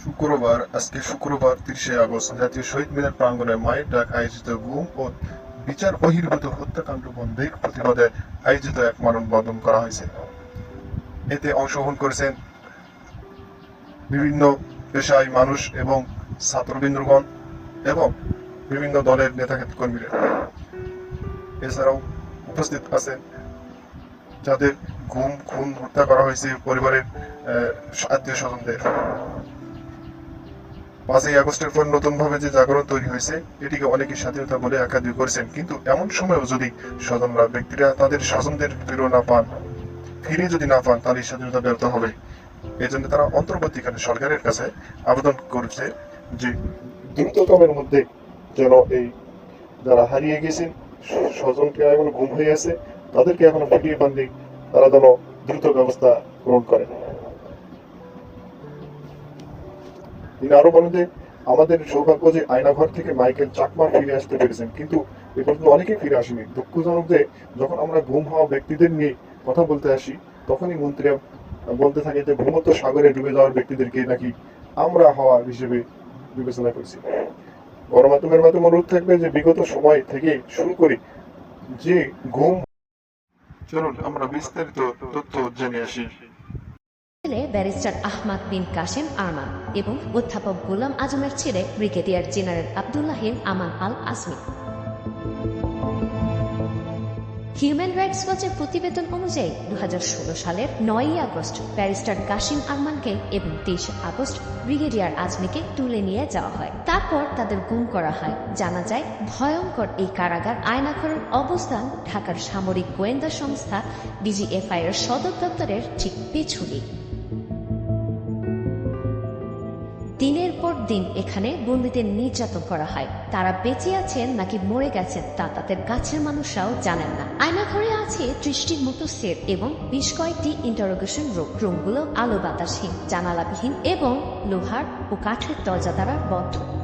শুক্রবার, আজকে শুক্রবার তিরিশে আগস্ট, জাতীয় শহীদ মিনার প্রাঙ্গণে মায়ের ডাক আয়োজিত গুম ও বিচার বহির্ভূত হত্যাকাণ্ড বন্ধের প্রতিবাদে আয়োজিত এক মানববন্ধন করা হয়েছে। এতে অংশগ্রহণ করেছেন বিভিন্ন পেশায় মানুষ এবং ছাত্রবৃন্দগণ এবং বিভিন্ন দলের নেতা কর্মীরা এছাড়াও উপস্থিত আছেন যাদের ঘুম খুন, হত্যা করা হয়েছে পরিবারের আত্মীয় স্বজনদের পাঁচই আগস্টের পর নতুন ভাবে যে জাগরণ তৈরি হয়েছে, এটিকে অনেকে স্বাধীনতা বলে করেছেন। কিন্তু এমন সময়েও যদি স্বজনরা, ব্যক্তিরা তাদের স্বজনদের না পান ফিরে যদি না পান, তাহলে স্বাধীনতা ব্যর্থ হবে। এই জন্য তারা অন্তর্বর্তীকালে সরকারের কাছে আবেদন করছে যে দ্রুততমের মধ্যে যেন এই যারা হারিয়ে গেছেন, স্বজনকে এখন গুম হয়ে আছে, তাদেরকে এখনও ফিরিয়ে তারা যেন দ্রুত ব্যবস্থা গ্রহণ করে। তিনি আরও বলেন যে, আমাদের সৌভাগ্য যে আয়নাঘর থেকে মাইকেল চাকমা ফিরে আসতে পেরেছেন। কিন্তু এ পর্যন্ত অনেকেই ফিরে আসেনি। দুঃখজনক যে, যখন আমরা গুম হওয়া ব্যক্তিদের নিয়ে কথা বলতে আসি, তখনই মন্ত্রীরা বলতে থাকে যে, ভূমধ্য সাগরে ডুবে যাওয়ার ব্যক্তিদেরকে নাকি আমরা হওয়া হিসেবে বিবেচনা করছি। গণমাধ্যমের মাধ্যমে অনুরোধ থাকবে যে, বিগত সময় থেকে শুরু করে যে ঘুম চলুন, আমরা বিস্তারিত তথ্য জেনে আসি। ছেলে ব্যারিস্টার আহমাদ বিন কাশেম আরমান এবং অধ্যাপক গোলাম আজমের ছেলে brigadier general Abdullahil Aman Al Azmi human rights ওয়াচের প্রতিবেদন অনুযায়ী দুহাজার ষোলো সালের নয়ই আগস্ট ব্যারিস্টার কাশিম আরমানকে এবং তেইশে আগস্ট ব্রিগেডিয়ার আজমিকে তুলে নিয়ে যাওয়া হয়। তারপর তাদের গুম করা হয়। জানা যায়, ভয়ঙ্কর এই কারাগার আয়নাঘরের অবস্থান ঢাকার সামরিক গোয়েন্দা সংস্থা ডিজিএফআই এর সদর দপ্তরের ঠিক পেছনেই। দিন এখানে বন্দীদের নির্যাতন করা হয়। তারা বেঁচে আছেন নাকি মরে গেছেন তা তাদের কাছের মানুষরাও জানেন না। আয়না ঘরে আছে ত্রিশটির মতো সেট এবং বেশ কয়েকটি ইন্টারোগেশন রোগ রুমগুলো আলো বাতাসহীন, জানালাবিহীন এবং লোহার ও কাঠের দরজা দ্বারা বদ্ধ।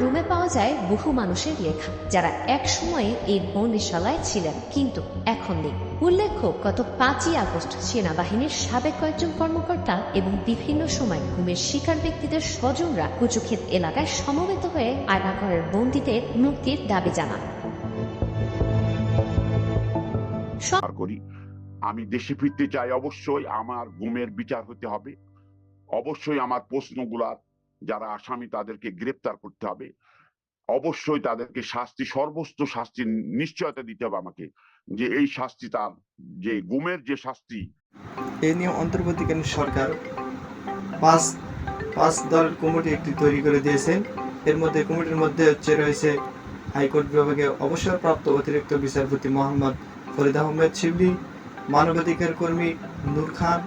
রুমে পাওয়া যায় বহু মানুষের লেখা, যারা এক সময়ে এই বন্দিশালায় ছিলেন, কিন্তু এখন নেই। উল্লেখ্য, গত পাঁচই আগস্ট সেনাবাহিনীর সাবেক কয়েকজন কর্মকর্তা এবং বিভিন্ন সময় ঘুমের শিকার ব্যক্তিদের স্বজনরা কুচুক্ষেত এলাকায় সমবেত হয়ে আয়নাঘরের বন্দীদের মুক্তির দাবি জানান। করি আমি দেশে ফিরতে চাই, অবশ্যই আমার গুমের বিচার হতে হবে। অবশ্যই আমার প্রশ্নগুলার যারা আসামি তাদেরকে গ্রেপ্তার করতে হবে। অবশ্যই তাদেরকে শাস্তি, সর্বোচ্চ শাস্তি নিশ্চয়তা দিতে হবে আমাকে যে এই শাস্তি তার, যে গুমের যে শাস্তি। এ নিয়ে অন্তর্বর্তীকালীন সরকার পাঁচ পাঁচ দলের কমিটি একটি তৈরি করে দিয়েছেন। এর মধ্যে কমিটির মধ্যে হচ্ছে রয়েছে হাইকোর্ট বিভাগে অবসরপ্রাপ্ত অতিরিক্ত বিচারপতি মোহাম্মদ ফরিদ আহমেদ শিবলি, মানবাধিকার কর্মী নূর খান,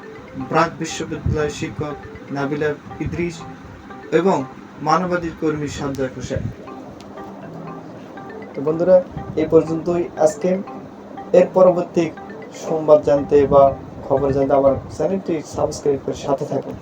ব্রাক বিশ্ববিদ্যালয়ের শিক্ষক নাবিলা ইদ্রিস এবং মানবাধিক কর্মী সঞ্জয় হোসেন। তো বন্ধুরা, এই পর্যন্তই আজকে। এর পরবর্তী সংবাদ জানতে বা খবর জানতে আমার চ্যানেলটি সাবস্ক্রাইব করে সাথে থাকুন।